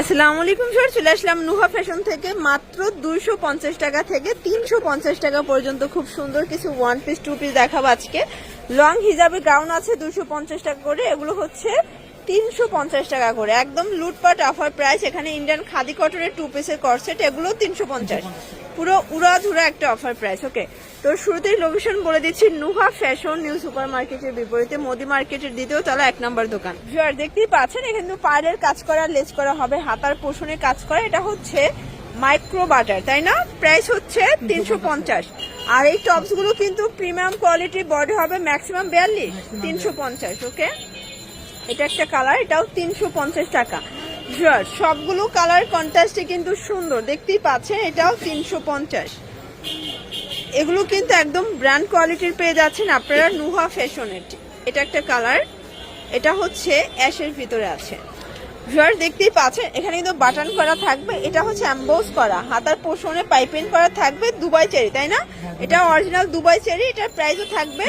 আসসালামু আলাইকুম স্যার, চলে আসলাম নুহা ফ্যাশন থেকে। মাত্র দুইশো পঞ্চাশ টাকা থেকে তিনশো পঞ্চাশ টাকা পর্যন্ত খুব সুন্দর কিছু ওয়ান পিস টু পিস দেখাবো আজকে। লং হিজাবে গাউন আছে দুশো পঞ্চাশ টাকা করে, এগুলো হচ্ছে তিনশো পঞ্চাশ টাকা করে। একদম লুটপাট অফার প্রাইস এখানে ইন্ডিয়ান খাদি কটনের টু পিসের করসেট এগুলো তিনশো পঞ্চাশ। পুরো উড়াধুরা একটা অফার প্রাইস ওকে তো শুরুতেই লোকেশন বলে দিচ্ছি নুহা ফ্যাশন নিউ সুপার মার্কেটের বিপরীতে মোদি মার্কেটের দ্বিতীয় তলা, এক নম্বর দোকান। ভিউয়ার দেখতেই পাচ্ছেন, এখানে পাড়ের কাজ করা, লেজ করা হবে, হাতার পোষণে কাজ করা, এটা হচ্ছে মাইক্রো বাটার তাই না? প্রাইস হচ্ছে তিনশো পঞ্চাশ। আর এই টপসগুলো কিন্তু প্রিমিয়াম কোয়ালিটির বডি হবে ম্যাক্সিমাম বিয়াল্লিশ, তিনশো পঞ্চাশ ওকে এটা একটা কালার এটাও তিনশো পঞ্চাশ টাকা। Sure, সবগুলো কালার কন্ট্রাস্টে কিন্তু সুন্দর। দেখতেই পাচ্ছেন এটাও তিনশো পঞ্চাশ। এগুলো কিন্তু একদম ব্র্যান্ড কোয়ালিটির পেয়ে যাচ্ছেন আপনারা নুহা ফ্যাশনের এটা একটা কালার এটা হচ্ছে অ্যাশের ভিতরে আছে। ভিউয়ার দেখতেই পাচ্ছেন এখানে কিন্তু বাটন করা থাকবে। এটা হচ্ছে অ্যাম্বোস করা। হাতার পোষণে পাইপিং করা থাকবে দুবাই চেরি তাই না? এটা অরিজিনাল দুবাই চেরি এটার প্রাইসও থাকবে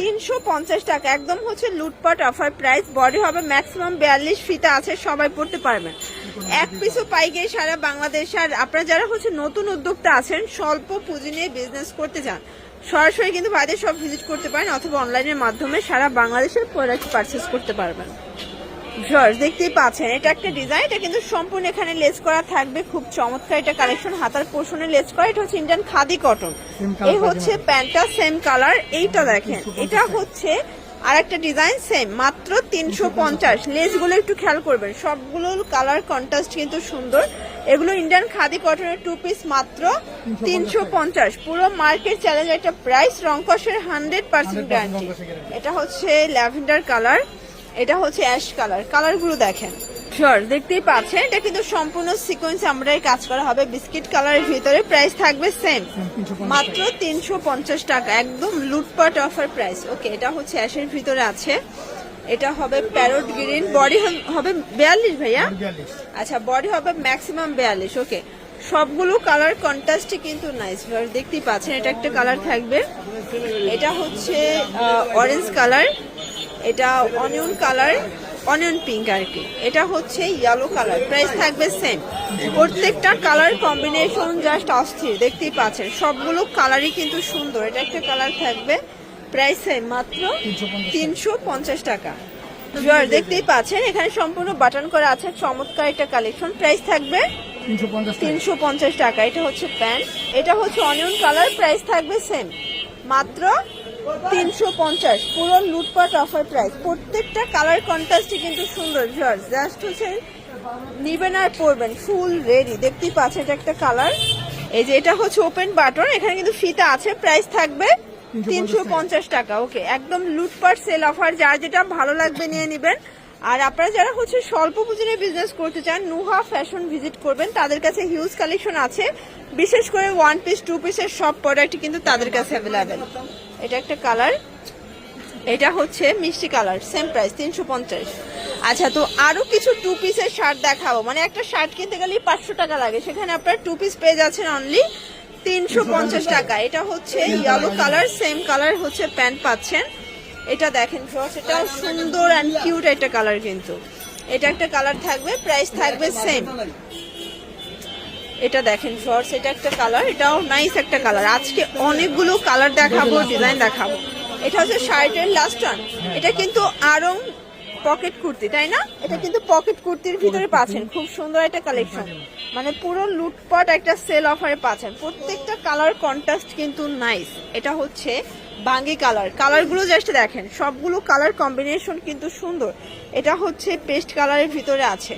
তিনশো পঞ্চাশ টাকা। একদম হচ্ছে লুটপাট অফার প্রাইস বডি হবে ম্যাক্সিমাম বিয়াল্লিশ ফিতা আছে সবাই পড়তে পারবেন এক পিসও পাইকারি সারা বাংলাদেশ। আর আপনারা যারা হচ্ছে নতুন উদ্যোক্তা আছেন স্বল্প পুঁজি নিয়ে বিজনেস করতে চান সরাসরি কিন্তু ভাইদের সব ভিজিট করতে পারেন অথবা অনলাইনের মাধ্যমে সারা বাংলাদেশের প্রোডাক্ট পারচেস করতে পারবেন। জর্জ দেখতেই পাচ্ছেন এটা একটা ডিজাইন এটা কিন্তু সম্পূর্ণ এখানে লেস করা থাকবে। খুব চমৎকার এটা কালেকশন হাতার পোষণে লেস করা। এটা হচ্ছে ইন্ডিয়ান খাদি কটন এই হচ্ছে প্যান্টটা সেম কালার এইটা দেখেন এটা হচ্ছে আর একটা ডিজাইন সেম মাত্র তিনশো পঞ্চাশ। লেসগুলো একটু খেয়াল করবেন সবগুলো কালার কন্ট্রাস্ট কিন্তু সুন্দর। এগুলো ইন্ডিয়ান খাদি কটনের টু পিস মাত্র তিনশো পঞ্চাশ পুরো মার্কেট চ্যালেঞ্জ একটা প্রাইস রংকসের হান্ড্রেড পার্সেন্ট গ্যারান্টি এটা হচ্ছে ল্যাভেন্ডার কালার এটা হচ্ছে অ্যাশ কালার। কালারগুলো দেখেন। শিওর দেখতেই পাচ্ছেন এটা কিন্তু সম্পূর্ণ সিকোয়েন্স আমরাই কাজ করা হবে। বিস্কিট কালারের ভিতরে প্রাইস থাকবে সেম মাত্র তিনশো পঞ্চাশ টাকা একদম লুটপাট অফার প্রাইস ওকে এটা হচ্ছে অ্যাশের ভিতরে আছে। এটা হবে প্যারোট গ্রিন বডি হবে বিয়াল্লিশ ভাইয়া? আচ্ছা বডি হবে ম্যাক্সিমাম বিয়াল্লিশ ওকে সবগুলো কালার কন্ট্রাস্টে কিন্তু নাইস দেখতেই পাচ্ছেন এটা একটা কালার থাকবে। এটা হচ্ছে অরেঞ্জ কালার এটা অনিয়ন কালার অনিয়ন পিঙ্ক আর কি। এটা হচ্ছে ইয়েলো কালার প্রাইস থাকবে সেম প্রত্যেকটা কালার কম্বিনেশন জাস্ট অস্থির দেখতেই পাচ্ছেন। সবগুলো কালারই কিন্তু সুন্দর। এটা একটা কালার থাকবে প্রাইস সেম মাত্র তিনশো পঞ্চাশ টাকা। জয়ার দেখতেই পাচ্ছেন এখানে সম্পূর্ণ বাটন করা আছে চমৎকার একটা কালেকশন প্রাইস থাকবে তিনশো পঞ্চাশ তিনশো পঞ্চাশ টাকা। এটা হচ্ছে প্যান্ট এটা হচ্ছে অনিয়ন কালার প্রাইস থাকবে সেম মাত্র তিনশো পঞ্চাশ, পুরো লুটপাট অফার প্রাইস প্রত্যেকটা কালার কন্ট্রাস্টই কিন্তু সুন্দর জাস্ট হচ্ছে, নিবেন আর পরবেন ফুল রেডি দেখতেই পাচ্ছেন এটা একটা কালার এই যে এটা হচ্ছে ওপেন বাটন এখানে কিন্তু ফিতা আছে প্রাইস থাকবে তিনশো পঞ্চাশ টাকা। ওকে একদম লুটপাট সেল অফার যার যেটা ভালো লাগবে নিয়ে নিবেন। আর আপনারা যারা হচ্ছে স্বল্প পুঁজি বিজনেস করতে চান নুহা ফ্যাশন ভিজিট করবেন, তাদের কাছে হিউজ কালেকশন আছে। বিশেষ করে ওয়ান পিস টু পিসের সব প্রোডাক্ট কিন্তু তাদের কাছে অ্যাভেলেবেল এটা একটা কালার। এটা হচ্ছে মিষ্টি কালার সেম প্রাইস তিনশো পঞ্চাশ। আচ্ছা তো আরও কিছু টু পিসের শার্ট দেখাবো। মানে একটা শার্ট কিনতে গেলেই পাঁচশো টাকা লাগে। সেখানে আপনার টু পিস পেয়ে যাচ্ছেন অনলি তিনশো পঞ্চাশ টাকা। এটা হচ্ছে ইয়েলো কালার সেম কালার হচ্ছে প্যান্ট পাচ্ছেন। এটা দেখেন এটা সুন্দর অ্যান্ড কিউট একটা কালার কিন্তু। এটা একটা কালার থাকবে প্রাইস থাকবে সেম এটা দেখেন শর্টস এটা একটা কালার এটাও নাইস একটা কালার আজকে অনেকগুলো কালার দেখাবো ডিজাইন দেখাবো। এটা হচ্ছে শার্টের লাস্ট ওয়ান এটা কিন্তু আরং পকেট কুর্তি তাই না? এটা কিন্তু পকেট কুর্তির ভিতরে পাচ্ছেন। খুব সুন্দর একটা কালেকশন মানে পুরো লুটপট একটা সেল অফারে পাচ্ছেন। প্রত্যেকটা কালার কন্ট্রাস্ট কিন্তু নাইস এটা হচ্ছে বাঙ্গি কালার কালারগুলো জাস্ট দেখেন সবগুলো কালার কম্বিনেশন কিন্তু সুন্দর। এটা হচ্ছে পেস্ট কালারের ভিতরে আছে।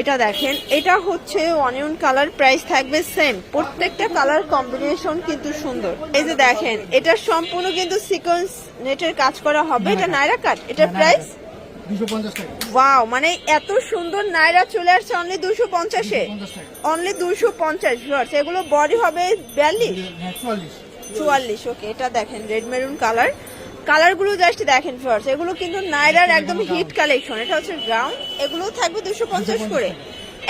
এটা দেখেন এটা হচ্ছে অনিয়ন কালার প্রাইস থাকবে সেম প্রত্যেকটা কালার কম্বিনেশন কিন্তু সুন্দর। এই যে দেখেন এটা সম্পূর্ণ কিন্তু সিকোয়েন্স নেটের কাজ করা হবে। এটা নাইরা কাট এটার প্রাইস ওয়াও মানে এত সুন্দর নাইরা চলে আসছে অনলি দুশো পঞ্চাশে। অনলি দুশো পঞ্চাশ এগুলো বডি হবে বিয়াল্লিশ? হ্যাঁ চুয়াল্লিশ। ওকে এটা দেখেন রেড মেরুন কালার কালারগুলো জাস্ট দেখেন ফার্স্ট এগুলো কিন্তু নাইরার একদম হিট কালেকশন এটা হচ্ছে গ্রাউন্ড এগুলো থাকবে দুশো পঞ্চাশ করে।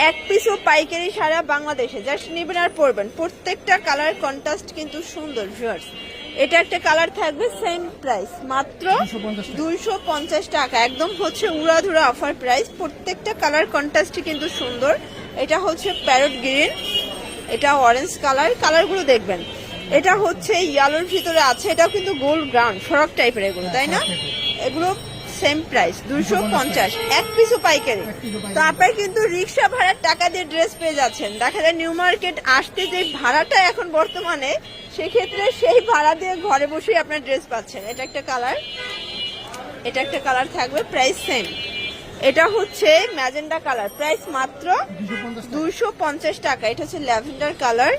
এক পিসও পাইকারি সারা বাংলাদেশে জাস্ট নেবেন আর পরবেন। প্রত্যেকটা কালার কন্ট্রাস্ট কিন্তু সুন্দর ভিউয়ার্স এটা একটা কালার থাকবে সেম প্রাইস মাত্র 250 দুইশো পঞ্চাশ টাকা। একদম হচ্ছে উড়াধুরা অফার প্রাইস প্রত্যেকটা কালার কন্ট্রাস্টই কিন্তু সুন্দর। এটা হচ্ছে প্যারট গ্রিন এটা অরেঞ্জ কালার কালারগুলো দেখবেন। এটা হচ্ছে ইয়ালোর ভিতরে আছে এটাও কিন্তু গোল্ড গ্রাউন্ড ফরক টাইপের এগুলো তাই না? এগুলো সেম প্রাইস দুইশো পঞ্চাশ এক পিসও পাইকারি। তো আপনার কিন্তু রিক্সা ভাড়ার টাকা দিয়ে ড্রেস পেয়ে যাচ্ছেন। দেখা যায় নিউ মার্কেট আসতে যে ভাড়াটা এখন বর্তমানে সেক্ষেত্রে সেই ভাড়া দিয়ে ঘরে বসেই আপনার ড্রেস পাচ্ছেন। এটা একটা কালার এটা একটা কালার থাকবে প্রাইস সেম এটা হচ্ছে ম্যাজেন্ডা কালার প্রাইস মাত্র 250 টাকা। দুইশো পঞ্চাশ টাকা। এটা হচ্ছে ল্যাভেন্ডার কালার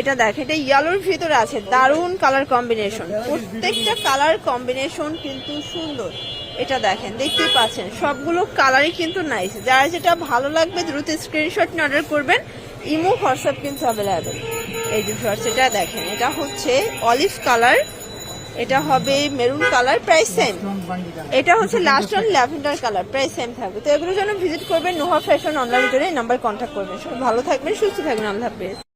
এটা দেখ এটা ইয়েলোর ভিতরে আছে দারুণ কালার কম্বিনেশন প্রত্যেকটা কালার কম্বিনেশন কিন্তু সুন্দর। এটা দেখেন, দেখতেই পাচ্ছেন, সবগুলো কালারই কিন্তু নাইস যার যেটা ভালো লাগবে দ্রুত স্ক্রিনশট নিয়ে অর্ডার করবেন, ইমো, হোয়াটসঅ্যাপ কিন্তু অ্যাভেলেবেল এই যে শর্টস এটা দেখেন, এটা হচ্ছে অলিভ কালার এটা হবে মেরুন কালার প্রাইস সেম এটা হচ্ছে last on lavender colour price same থাকবে। তো এগুলোর জন্য ভিজিট করবেন নোহা ফ্যাশন অনলাইন এই নাম্বার কন্ট্যাক্ট করবেন। সবাই ভালো থাকবেন, সুস্থ থাকবেন, আল্লাহ হাফেজ।